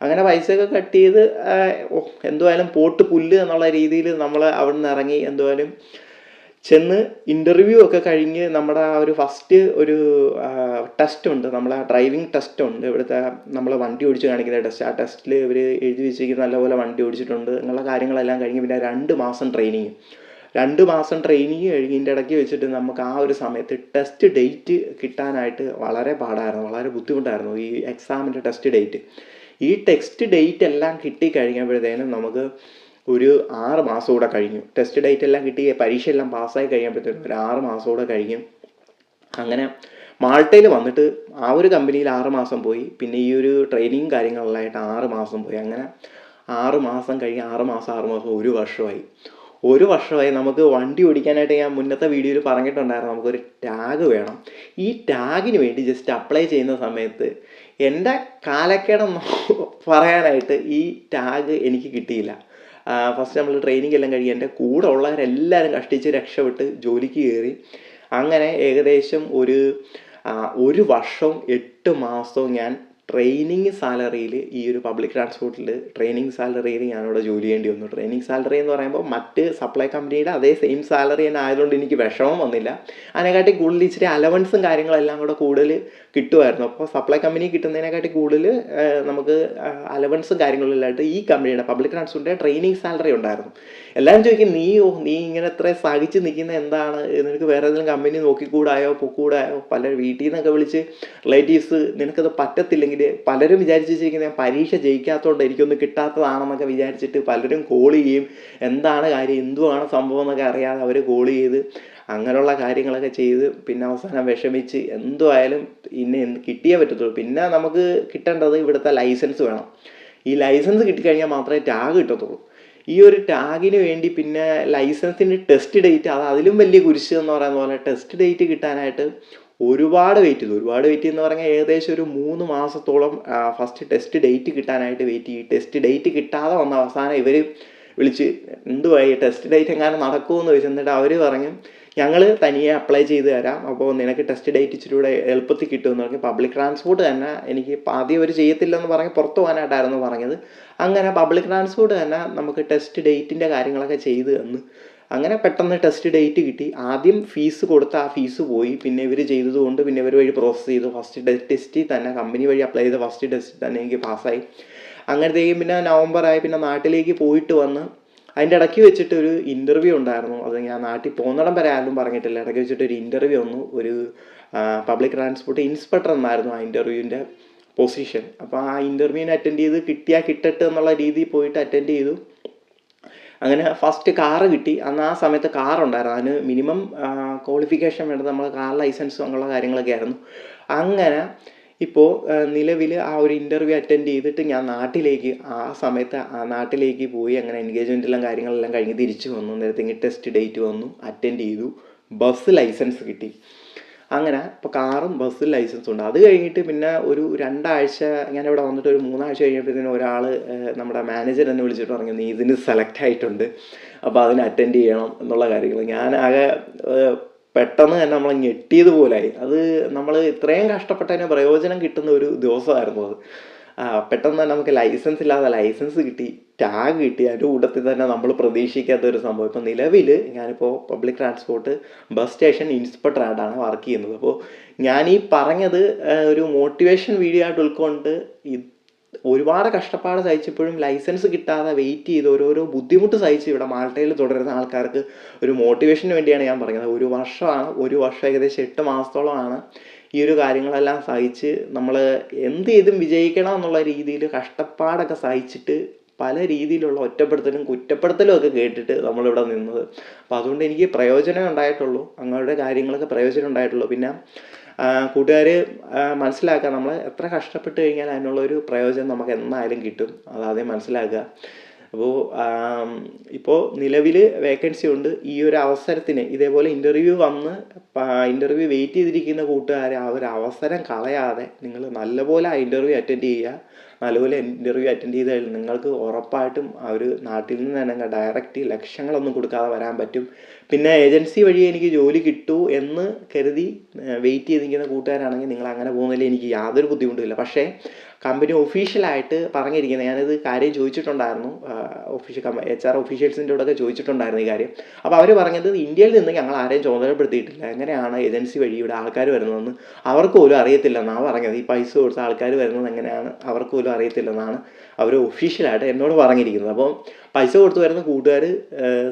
Speaker 1: അങ്ങനെ പൈസയൊക്കെ കട്ട് ചെയ്ത് എന്തുവായാലും പോട്ട് പുല്ല് എന്നുള്ള രീതിയിൽ നമ്മൾ അവിടെ നിന്ന് ഇറങ്ങി എന്തുവായാലും ചെന്ന് ഇന്റർവ്യൂ ഒക്കെ കഴിഞ്ഞ് നമ്മുടെ ആ ഒരു ഫസ്റ്റ് ഒരു ടെസ്റ്റ് ഉണ്ട്. നമ്മളെ ഡ്രൈവിംഗ് ടെസ്റ്റ് ഉണ്ട്. ഇവിടുത്തെ നമ്മൾ വണ്ടി ഓടിച്ച് കാണിക്കുന്ന ടെസ്റ്റ് ആ ടെസ്റ്റിൽ ഇവർ എഴുതി വെച്ചിരിക്കുന്ന നല്ലപോലെ വണ്ടി ഓടിച്ചിട്ടുണ്ട്. എന്നുള്ള കാര്യങ്ങളെല്ലാം കഴിഞ്ഞ് പിന്നെ രണ്ട് മാസം ട്രെയിനിങ് രണ്ട് മാസം ട്രെയിനിങ് കഴിഞ്ഞതിന്റെ ഇടയ്ക്ക് വെച്ചിട്ട് നമുക്ക് ആ ഒരു സമയത്ത് ടെസ്റ്റ് ഡേറ്റ് കിട്ടാനായിട്ട് വളരെ പാടായിരുന്നു. വളരെ ബുദ്ധിമുട്ടായിരുന്നു ഈ എക്സാമിന്റെ ടെസ്റ്റ് ഡേറ്റ് ഈ ടെക്സ്റ്റ് ഡേറ്റ് എല്ലാം കിട്ടിക്കഴിഞ്ഞപ്പോഴത്തേനും നമുക്ക് ഒരു ആറ് മാസം കൂടെ കഴിഞ്ഞു. ടെസ്റ്റ് ഡേറ്റ് എല്ലാം കിട്ടി പരീക്ഷ എല്ലാം പാസ്സായി കഴിയുമ്പോഴത്തേക്കും ഒരു ആറ് മാസം കൂടെ കഴിഞ്ഞു. അങ്ങനെ മാൾട്ടയിൽ വന്നിട്ട് ആ ഒരു കമ്പനിയിൽ ആറ് മാസം പോയി. പിന്നെ ഈ ഒരു ട്രെയിനിങ് കാര്യങ്ങളിലായിട്ട് ആറ് മാസം പോയി. അങ്ങനെ ആറ് മാസം കഴിഞ്ഞ് ആറ് മാസം ആറ് മാസം ഒരു വർഷമായി. ഒരു വർഷമായി നമുക്ക് വണ്ടി ഓടിക്കാനായിട്ട് ഞാൻ മുന്നത്തെ വീഡിയോയിൽ പറഞ്ഞിട്ടുണ്ടായിരുന്നു. നമുക്കൊരു ടാഗ് വേണം. ഈ ടാഗിന് വേണ്ടി ജസ്റ്റ് അപ്ലൈ ചെയ്യുന്ന സമയത്ത് എന്റെ കാലക്കേടം പറയാനായിട്ട് ഈ ടാഗ് എനിക്ക് കിട്ടിയില്ല. ഫസ്റ്റ് നമ്മൾ ട്രെയിനിങ് എല്ലാം കഴിഞ്ഞ് എന്റെ കൂടെ ഉള്ളവരെല്ലാവരും കഷ്ടിച്ച് രക്ഷപ്പെട്ട് ജോലിക്ക് കയറി. അങ്ങനെ ഏകദേശം ഒരു ഒരു വർഷവും എട്ട് മാസവും ഞാൻ ട്രെയിനിങ് സാലറിയിൽ ഈ ഒരു പബ്ലിക് ട്രാൻസ്പോർട്ടിൽ ട്രെയിനിങ് സാലറിയിൽ ഞാനിവിടെ ജോലി ചെയ്യേണ്ടി വന്നു. ട്രെയിനിങ് സാലറി എന്ന് പറയുമ്പോൾ മറ്റ് സപ്ലൈ കമ്പനിയുടെ അതേ സെയിം സാലറി തന്നെ ആയതുകൊണ്ട് എനിക്ക് വിഷമം വന്നില്ല. അതിനെക്കാട്ടി കൂടുതൽ ഇച്ചിരി അലവൻസും കാര്യങ്ങളെല്ലാം കൂടെ കൂടുതൽ കിട്ടുമായിരുന്നു. അപ്പോൾ സപ്ലൈ കമ്പനി കിട്ടുന്നതിനെക്കാട്ടി കൂടുതൽ നമുക്ക് അലവൻസും കാര്യങ്ങളും ഇല്ലായിട്ട് ഈ കമ്പനിയുടെ പബ്ലിക് ട്രാൻസ്പോർട്ടിന്റെ ട്രെയിനിങ് സാലറി ഉണ്ടായിരുന്നു. എല്ലാവരും ചോദിക്കും നീ ഓ നീ ഇങ്ങനെ എത്ര സഹിച്ച് നിൽക്കുന്ന എന്താണ്? നിനക്ക് വേറെ ഏതെങ്കിലും കമ്പനി നോക്കിക്കൂടായോ? പൊക്കൂടായോ? പല വീട്ടിൽ നിന്നൊക്കെ വിളിച്ച് റിലേറ്റീവ്സ് നിനക്കത് പറ്റത്തില്ലെങ്കിൽ പലരും വിചാരിച്ചു വെച്ചിരിക്കുന്നത് ഞാൻ പരീക്ഷ ജയിക്കാത്തതുകൊണ്ട് എനിക്കൊന്നും കിട്ടാത്തതാണെന്നൊക്കെ വിചാരിച്ചിട്ട് പലരും കോൾ ചെയ്യും എന്താണ് കാര്യം എന്തുവാണ് സംഭവം എന്നൊക്കെ അറിയാതെ അവർ കോൾ ചെയ്ത് അങ്ങനെയുള്ള കാര്യങ്ങളൊക്കെ ചെയ്ത് പിന്നെ അവസാനം വിഷമിച്ച് എന്തുമായാലും ഇന്നെ കിട്ടിയേ പറ്റത്തുള്ളൂ. പിന്നെ നമുക്ക് കിട്ടേണ്ടത് ഇവിടുത്തെ ലൈസൻസ് വേണം. ഈ ലൈസൻസ് കിട്ടിക്കഴിഞ്ഞാൽ മാത്രമേ ടാഗ് കിട്ടത്തുള്ളൂ. ഈ ഒരു ടാഗിന് വേണ്ടി പിന്നെ ലൈസൻസിന്റെ ടെസ്റ്റ് ഡേറ്റ് അത് അതിലും വലിയ കുരിശ് എന്ന് പറയുന്ന പോലെ ടെസ്റ്റ് ഡേറ്റ് കിട്ടാനായിട്ട് ഒരുപാട് വെയിറ്റ് ചെയ്തു. ഒരുപാട് വെയിറ്റ് എന്ന് പറഞ്ഞാൽ ഏകദേശം ഒരു മൂന്ന് മാസത്തോളം ഫസ്റ്റ് ടെസ്റ്റ് ഡേറ്റ് കിട്ടാനായിട്ട് വെയിറ്റ് ചെയ്യും ടെസ്റ്റ് ഡേറ്റ് കിട്ടാതെ വന്ന അവസാനം ഇവർ വിളിച്ച് എന്തുവായി ടെസ്റ്റ് ഡേറ്റ് എങ്ങാനും നടക്കുമെന്ന് ചോദിച്ചു. എന്നിട്ട് അവർ പറഞ്ഞു ഞങ്ങൾ തനിയെ അപ്ലൈ ചെയ്ത് തരാം. അപ്പോൾ നിനക്ക് ടെസ്റ്റ് ഡേറ്റ് ഇച്ചിരി കൂടെ എളുപ്പത്തിൽ കിട്ടുമെന്ന് പറഞ്ഞ് പബ്ലിക് ട്രാൻസ്പോർട്ട് തന്നെ എനിക്ക് ആദ്യം അവർ ചെയ്യത്തില്ലെന്ന് പറഞ്ഞ് പുറത്ത് പോകാനായിട്ടായിരുന്നു പറഞ്ഞത്. അങ്ങനെ പബ്ലിക് ട്രാൻസ്പോർട്ട് തന്നെ നമുക്ക് ടെസ്റ്റ് ഡേറ്റിന്റെ കാര്യങ്ങളൊക്കെ ചെയ്ത് തന്നു. അങ്ങനെ പെട്ടെന്ന് ടെസ്റ്റ് ഡേറ്റ് കിട്ടി. ആദ്യം ഫീസ് കൊടുത്ത് ആ ഫീസ് പോയി. പിന്നെ ഇവർ ചെയ്തതുകൊണ്ട് പിന്നെ ഇവർ വഴി പ്രോസസ്സ് ചെയ്തു. ഫസ്റ്റ് ടെസ്റ്റിൽ തന്നെ കമ്പനി വഴി അപ്ലൈ ചെയ്ത ഫസ്റ്റ് ടെസ്റ്റിൽ തന്നെ എനിക്ക് പാസ്സായി അങ്ങനത്തേക്കും പിന്നെ നവംബറായി പിന്നെ നാട്ടിലേക്ക് പോയിട്ട് വന്ന് അതിന്റെ ഇടയ്ക്ക് വെച്ചിട്ട് ഒരു ഇന്റർവ്യൂ ഉണ്ടായിരുന്നു. അത് ഞാൻ നാട്ടിൽ പോകുന്നിടം വരെ ആരും പറഞ്ഞിട്ടില്ല. ഇടയ്ക്ക് വെച്ചിട്ട് ഒരു ഇന്റർവ്യൂ വന്നു. ഒരു പബ്ലിക് ട്രാൻസ്പോർട്ട് ഇൻസ്പെക്ടർ എന്നായിരുന്നു ആ ഇന്റർവ്യൂവിന്റെ പൊസിഷൻ അപ്പോൾ ആ ഇന്റർവ്യൂവിന് അറ്റൻഡ് ചെയ്ത് കിട്ടിയാൽ കിട്ടട്ടെ എന്നുള്ള രീതിയിൽ പോയിട്ട് അറ്റൻഡ് ചെയ്തു. അങ്ങനെ ഫസ്റ്റ് കാറ് കിട്ടി. അന്ന് ആ സമയത്ത് കാറുണ്ടായിരുന്നു അതിന് മിനിമം ക്വാളിഫിക്കേഷൻ വേണ്ടത് നമ്മൾ കാർ ലൈസൻസും അങ്ങനെയുള്ള കാര്യങ്ങളൊക്കെ ആയിരുന്നു. അങ്ങനെ ഇപ്പോൾ നിലവിൽ ആ ഒരു ഇന്റർവ്യൂ അറ്റൻഡ് ചെയ്തിട്ട് ഞാൻ നാട്ടിലേക്ക് ആ സമയത്ത് ആ നാട്ടിലേക്ക് പോയി. അങ്ങനെ എൻഗേജ്മെന്റെല്ലാം കാര്യങ്ങളെല്ലാം കഴിഞ്ഞ് തിരിച്ചു വന്നു. നേരത്തെ ടെസ്റ്റ് ഡേറ്റ് വന്നു. അറ്റൻഡ് ചെയ്തു. ബസ് ലൈസൻസ് കിട്ടി. അങ്ങനെ ഇപ്പോൾ കാറും ബസ്സും ലൈസൻസും ഉണ്ട്. അത് കഴിഞ്ഞിട്ട് പിന്നെ ഒരു രണ്ടാഴ്ച ഞാൻ ഇവിടെ വന്നിട്ട് ഒരു മൂന്നാഴ്ച കഴിഞ്ഞപ്പോഴത്തേനും ഒരാൾ നമ്മുടെ മാനേജർ എന്നെ വിളിച്ചിട്ട് പറഞ്ഞു നീ ഇതിന് സെലക്ട് ആയിട്ടുണ്ട്. അപ്പോൾ അതിന് അറ്റൻഡ് ചെയ്യണം എന്നുള്ള കാര്യങ്ങൾ ഞാൻ ആകെ പെട്ടെന്ന് തന്നെ നമ്മൾ ഞെട്ടിയത് പോലായി. അത് നമ്മൾ ഇത്രയും കഷ്ടപ്പെട്ടതിന് പ്രയോജനം കിട്ടുന്ന ഒരു ദിവസമായിരുന്നു അത്. പെട്ടെന്ന് തന്നെ നമുക്ക് ലൈസൻസ് ഇല്ലാതെ ലൈസൻസ് കിട്ടി ടാഗ് കിട്ടി അതിന്റെ കൂട്ടത്തിൽ തന്നെ നമ്മൾ പ്രതീക്ഷിക്കാത്ത ഒരു സംഭവം. ഇപ്പോൾ നിലവിൽ ഞാനിപ്പോൾ പബ്ലിക് ട്രാൻസ്പോർട്ട് ബസ് സ്റ്റേഷൻ ഇൻസ്പെക്ടറായിട്ടാണ് വർക്ക് ചെയ്യുന്നത്. അപ്പോൾ ഞാൻ ഈ പറഞ്ഞത് ഒരു മോട്ടിവേഷൻ വീഡിയോ ആയിട്ട് ഉൾക്കൊണ്ട് ഒരുപാട് കഷ്ടപ്പാട് സഹിച്ചപ്പോഴും ലൈസൻസ് കിട്ടാതെ വെയിറ്റ് ചെയ്ത് ഓരോരോ ബുദ്ധിമുട്ട് സഹിച്ച് ഇവിടെ മാൾട്ടയിൽ തുടരുന്ന ആൾക്കാർക്ക് ഒരു മോട്ടിവേഷന് വേണ്ടിയാണ് ഞാൻ പറഞ്ഞത്. ഒരു വർഷമാണ് ഒരു വർഷം ഏകദേശം എട്ട് മാസത്തോളമാണ് ഈ ഒരു കാര്യങ്ങളെല്ലാം സഹിച്ച് നമ്മൾ എന്ത് ചെയ്തും വിജയിക്കണം എന്നുള്ള രീതിയിൽ കഷ്ടപ്പാടൊക്കെ സഹിച്ചിട്ട് പല രീതിയിലുള്ള ഒറ്റപ്പെടുത്തലും കുറ്റപ്പെടുത്തലും ഒക്കെ കേട്ടിട്ട് നമ്മളിവിടെ നിന്നത്. അപ്പോൾ അതുകൊണ്ട് എനിക്ക് പ്രയോജനം ഉണ്ടായിട്ടുള്ളൂ. അങ്ങയുടെ കാര്യങ്ങളൊക്കെ പ്രയോജനം ഉണ്ടായിട്ടുള്ളൂ. പിന്നെ കൂട്ടുകാർ മനസ്സിലാക്കുക നമ്മൾ എത്ര കഷ്ടപ്പെട്ട് കഴിഞ്ഞാൽ അതിനുള്ളൊരു പ്രയോജനം നമുക്ക് എന്നായാലും കിട്ടും. അതാദ്യം മനസ്സിലാക്കുക. അപ്പോൾ ഇപ്പോൾ നിലവിൽ വേക്കൻസി ഉണ്ട്. ഈ ഒരു അവസരത്തിന് ഇതേപോലെ ഇന്റർവ്യൂ വന്ന് ഇന്റർവ്യൂ വെയിറ്റ് ചെയ്തിരിക്കുന്ന കൂട്ടുകാരെ ആ ഒരു അവസരം കളയാതെ നിങ്ങൾ നല്ലപോലെ ആ ഇന്റർവ്യൂ അറ്റൻഡ് ചെയ്യുക. നല്ലപോലെ ഇന്റർവ്യൂ അറ്റൻഡ് ചെയ്ത് കഴിഞ്ഞാൽ നിങ്ങൾക്ക് ഉറപ്പായിട്ടും ആ ഒരു നാട്ടിൽ നിന്ന് തന്നെ ഡയറക്റ്റ് ലക്ഷങ്ങളൊന്നും കൊടുക്കാതെ വരാൻ പറ്റും. പിന്നെ ഏജൻസി വഴി എനിക്ക് ജോലി കിട്ടൂ എന്ന് കരുതി വെയിറ്റ് ചെയ്തിരിക്കുന്ന കൂട്ടുകാരാണെങ്കിൽ നിങ്ങൾ അങ്ങനെ പോകുന്നതിൽ എനിക്ക് യാതൊരു ബുദ്ധിമുട്ടുമില്ല. പക്ഷേ കമ്പനി ഒഫീഷ്യലായിട്ട് പറഞ്ഞിരിക്കുന്നത് ഞാനിത് കാര്യം ചോദിച്ചിട്ടുണ്ടായിരുന്നു ഒഫീഷ്യൽ എച്ച് ആർ ഒഫീഷ്യൽസിന്റെ കൂടെ ഒക്കെ ചോദിച്ചിട്ടുണ്ടായിരുന്നു ഈ കാര്യം. അപ്പോൾ അവർ പറഞ്ഞത് ഇന്ത്യയിൽ നിന്ന് ഞങ്ങൾ ആരെയും ചുമതലപ്പെടുത്തിയിട്ടില്ല. എങ്ങനെയാണ് ഏജൻസി വഴി ഇവിടെ ആൾക്കാർ വരുന്നതെന്ന് അവർക്ക് പോലും അറിയത്തില്ലെന്നാണ് പറഞ്ഞത്. ഈ പൈസ കൊടുത്ത ആൾക്കാർ വരുന്നത് എങ്ങനെയാണ്? അവർക്ക് പോലും അറിയത്തില്ലെന്നാണ് അവർ ഒഫീഷ്യലായിട്ട് എന്നോട് പറഞ്ഞിരിക്കുന്നത്. അപ്പം പൈസ കൊടുത്ത് വരുന്ന കൂട്ടുകാർ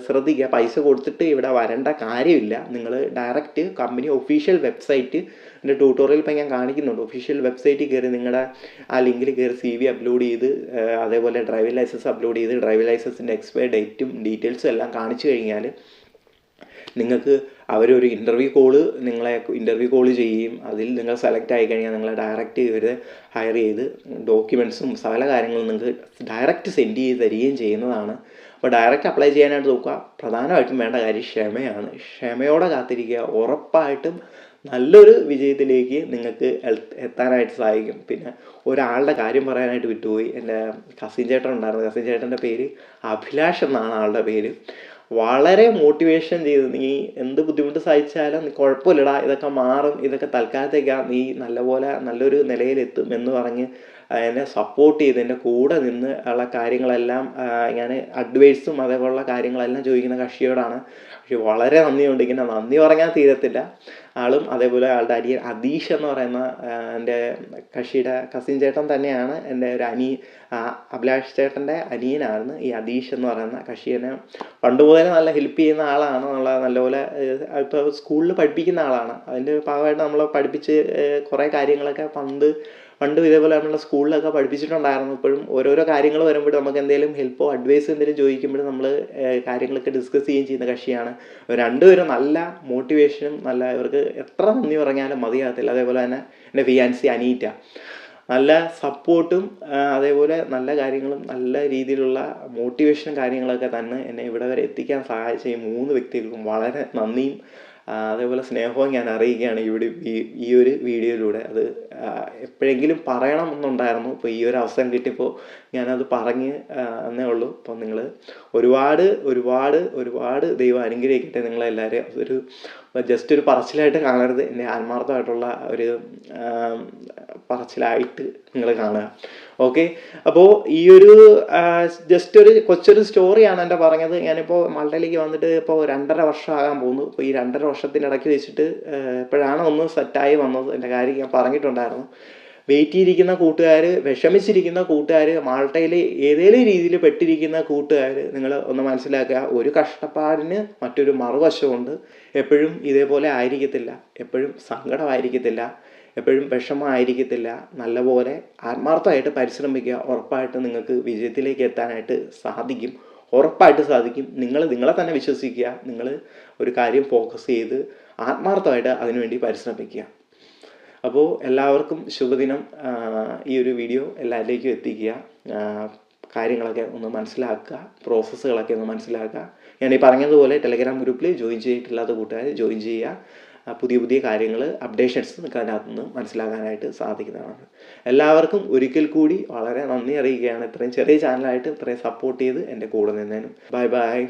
Speaker 1: ശ്രദ്ധിക്കുക. പൈസ കൊടുത്തിട്ട് ഇവിടെ വരേണ്ട കാര്യമില്ല. നിങ്ങൾ ഡയറക്റ്റ് കമ്പനി ഒഫീഷ്യൽ വെബ്സൈറ്റ് എന്റെ ട്യൂട്ടോറിയൽ ഇപ്പം ഞാൻ കാണിക്കുന്നുണ്ട്. ഒഫീഷ്യൽ വെബ്സൈറ്റിൽ കയറി നിങ്ങളുടെ ആ ലിങ്കിൽ കയറി സി വി അപ്ലോഡ് ചെയ്ത് അതേപോലെ ഡ്രൈവിംഗ് ലൈസൻസ് അപ്ലോഡ് ചെയ്ത് ഡ്രൈവിംഗ് ലൈസൻസിന്റെ എക്സ്പയർ ഡേറ്റും ഡീറ്റെയിൽസും എല്ലാം കാണിച്ചു കഴിഞ്ഞാൽ നിങ്ങൾക്ക് അവരൊരു ഇന്റർവ്യൂ കോൾ നിങ്ങളെ ഇന്റർവ്യൂ കോൾ ചെയ്യും. അതിൽ നിങ്ങൾ സെലക്ട് ആയി കഴിഞ്ഞാൽ നിങ്ങളെ ഡയറക്റ്റ് ഇവർ ഹയർ ചെയ്ത് ഡോക്യുമെന്റ്സും സകല കാര്യങ്ങളും നിങ്ങൾക്ക് ഡയറക്റ്റ് സെൻഡ് ചെയ്ത് തരികയും ചെയ്യുന്നതാണ്. അപ്പോൾ ഡയറക്റ്റ് അപ്ലൈ ചെയ്യാനായിട്ട് നോക്കുക. പ്രധാനമായിട്ടും വേണ്ട കാര്യം ക്ഷമയാണ്. ക്ഷമയോടെ കാത്തിരിക്കുക. ഉറപ്പായിട്ടും നല്ലൊരു വിജയത്തിലേക്ക് നിങ്ങൾക്ക് എത്താനായിട്ട് സഹായിക്കും പിന്നെ ഒരാളുടെ കാര്യം പറയാനായിട്ട് വിട്ടുപോയി. എന്റെ കസിൻ ചേട്ടൻ ഉണ്ടായിരുന്നു. കസിൻ ചേട്ടന്റെ പേര് അഭിലാഷ് എന്നാണ് ആളുടെ പേര്. വളരെ മോട്ടിവേഷൻ ചെയ്ത് നീ എന്ത് ബുദ്ധിമുട്ട് സഹിച്ചാലും നീ കുഴപ്പമില്ലടാ ഇതൊക്കെ മാറും ഇതൊക്കെ തൽക്കാലത്തേക്കാ നീ നല്ലപോലെ നല്ലൊരു നിലയിലെത്തും എന്ന് പറഞ്ഞ് എന്നെ സപ്പോർട്ട് ചെയ്ത് എന്റെ കൂടെ നിന്ന് ഉള്ള കാര്യങ്ങളെല്ലാം ഞാൻ അഡ്വൈസും അതേപോലുള്ള കാര്യങ്ങളെല്ലാം ചോദിക്കുന്ന കക്ഷിയോടാണ്. പക്ഷെ വളരെ നന്ദിയുണ്ട് ഇങ്ങനെ നന്ദി പറഞ്ഞാൽ തീരത്തില്ല. ആളും അതേപോലെ ആളുടെ അനിയൻ അദീഷ് എന്ന് പറയുന്ന എന്റെ കക്ഷിയുടെ കസിൻ ചേട്ടൻ തന്നെയാണ് എന്റെ ഒരു അനി അഭിലാഷ് ചേട്ടന്റെ അനിയനായിരുന്നു ഈ അദീഷ് എന്ന് പറയുന്ന കഷിയനെ പണ്ട് മുതലേ നല്ല ഹെൽപ്പ് ചെയ്യുന്ന ആളാണ് നമ്മളെ നല്ലപോലെ ഇപ്പോൾ സ്കൂളിൽ പഠിപ്പിക്കുന്ന ആളാണ്. അതിന്റെ ഭാഗമായിട്ട് നമ്മളെ പഠിപ്പിച്ച് കുറേ കാര്യങ്ങളൊക്കെ പണ്ട് പണ്ട് ഇതേപോലെ നമ്മളെ സ്കൂളിലൊക്കെ പഠിപ്പിച്ചിട്ടുണ്ടായിരുന്നു. ഇപ്പോഴും ഓരോരോ കാര്യങ്ങൾ വരുമ്പോൾ നമുക്ക് എന്തെങ്കിലും ഹെൽപ്പോ അഡ്വൈസ് എന്തെങ്കിലും ചോദിക്കുമ്പോഴും നമ്മൾ കാര്യങ്ങളൊക്കെ ഡിസ്കസ് ചെയ്യുകയും ചെയ്യുന്ന കക്ഷിയാണ്. രണ്ടുപേരും നല്ല മോട്ടിവേഷനും നല്ല ഇവർക്ക് എത്ര നന്ദി പറഞ്ഞാലും മതിയാകത്തില്ല അതേപോലെ തന്നെ എന്റെ ഫിയാൻസി അനീറ്റ. നല്ല സപ്പോർട്ടും അതേപോലെ നല്ല കാര്യങ്ങളും നല്ല രീതിയിലുള്ള മോട്ടിവേഷനും കാര്യങ്ങളൊക്കെ തന്നെ എന്നെ ഇവിടെ വരെ എത്തിക്കാൻ സഹായിച്ച ഈ മൂന്ന് വ്യക്തികൾക്കും വളരെ നന്ദിയും അതേപോലെ സ്നേഹവും ഞാൻ അറിയിക്കുകയാണ് ഒരു ഈ- ഒരു വീഡിയോയിലൂടെ. അത് എപ്പോഴെങ്കിലും പറയണം എന്നുണ്ടായിരുന്നു. ഇപ്പോൾ ഈ ഒരു അവസരം കിട്ടിയപ്പോൾ ഞാനത് പറഞ്ഞ് എന്നേ ഉള്ളൂ. അപ്പോൾ നിങ്ങൾ ഒരുപാട് ഒരുപാട് ഒരുപാട് ദൈവം അനുഗ്രഹിക്കട്ടെ. നിങ്ങളെല്ലാവരെയും. ഒരു ജസ്റ്റ് ഒരു പറച്ചിലായിട്ട് കാണരുത്. എന്റെ ആത്മാർത്ഥമായിട്ടുള്ള ഒരു പറച്ചിലായിട്ട് നിങ്ങൾ കാണുക. ഓക്കെ അപ്പോൾ ഈ ഒരു ജസ്റ്റ് ഒരു കൊച്ചൊരു സ്റ്റോറിയാണ് എന്റെ പറഞ്ഞത്. ഞാനിപ്പോൾ മൾട്ടയിലേക്ക് വന്നിട്ട് ഇപ്പോൾ രണ്ടര വർഷമാകാൻ പോകുന്നു. ഇപ്പോൾ ഈ രണ്ടര വർഷത്തിനിടയ്ക്ക് വെച്ചിട്ട് ഇപ്പോഴാണ് ഒന്ന് സെറ്റായി വന്നത്. എന്റെ കാര്യം ഞാൻ പറഞ്ഞിട്ടുണ്ടായിരുന്നു. വെയിറ്റ് ചെയ്തിരിക്കുന്ന കൂട്ടുകാർ വിഷമിച്ചിരിക്കുന്ന കൂട്ടുകാർ മാൾട്ടയിൽ ഏതെങ്കിലും രീതിയിൽ പെട്ടിരിക്കുന്ന കൂട്ടുകാർ നിങ്ങൾ ഒന്ന് മനസ്സിലാക്കുക ഒരു കഷ്ടപ്പാടിന് മറ്റൊരു മറുവശമുണ്ട്. എപ്പോഴും ഇതേപോലെ ആയിരിക്കത്തില്ല. എപ്പോഴും സങ്കടമായിരിക്കത്തില്ല. എപ്പോഴും വിഷമമായിരിക്കത്തില്ല. നല്ലപോലെ ആത്മാർത്ഥമായിട്ട് പരിശ്രമിക്കുക. ഉറപ്പായിട്ട് നിങ്ങൾക്ക് വിജയത്തിലേക്ക് എത്താനായിട്ട് സാധിക്കും. ഉറപ്പായിട്ട് സാധിക്കും. നിങ്ങൾ നിങ്ങളെ തന്നെ വിശ്വസിക്കുക. നിങ്ങൾ ഒരു കാര്യം ഫോക്കസ് ചെയ്ത് ആത്മാർത്ഥമായിട്ട് അതിനുവേണ്ടി പരിശ്രമിക്കുക. അപ്പോൾ എല്ലാവർക്കും ശുഭദിനം. ഈ ഒരു വീഡിയോ എല്ലാവരിലേക്കും എത്തിക്കുക. കാര്യങ്ങളൊക്കെ ഒന്ന് മനസ്സിലാക്കുക. പ്രോസസ്സുകളൊക്കെ ഒന്ന് മനസ്സിലാക്കുക. ഞാൻ ഈ പറഞ്ഞതുപോലെ ടെലഗ്രാം ഗ്രൂപ്പിൽ ജോയിൻ ചെയ്തിട്ടില്ലാത്ത കൂട്ടുകാർ ജോയിൻ ചെയ്യുക. പുതിയ പുതിയ കാര്യങ്ങൾ അപ്ഡേഷൻസ് നിങ്ങൾക്ക് അതിനകത്ത് നിന്ന് മനസ്സിലാക്കാനായിട്ട് സാധിക്കുന്നതാണ്. എല്ലാവർക്കും ഒരിക്കൽ കൂടി വളരെ നന്ദി അറിയിക്കുകയാണ്. ഇത്രയും ചെറിയ ചാനലായിട്ട് ഇത്രയും സപ്പോർട്ട് ചെയ്ത് എന്റെ കൂടെ നിന്നതിനും. Bye bye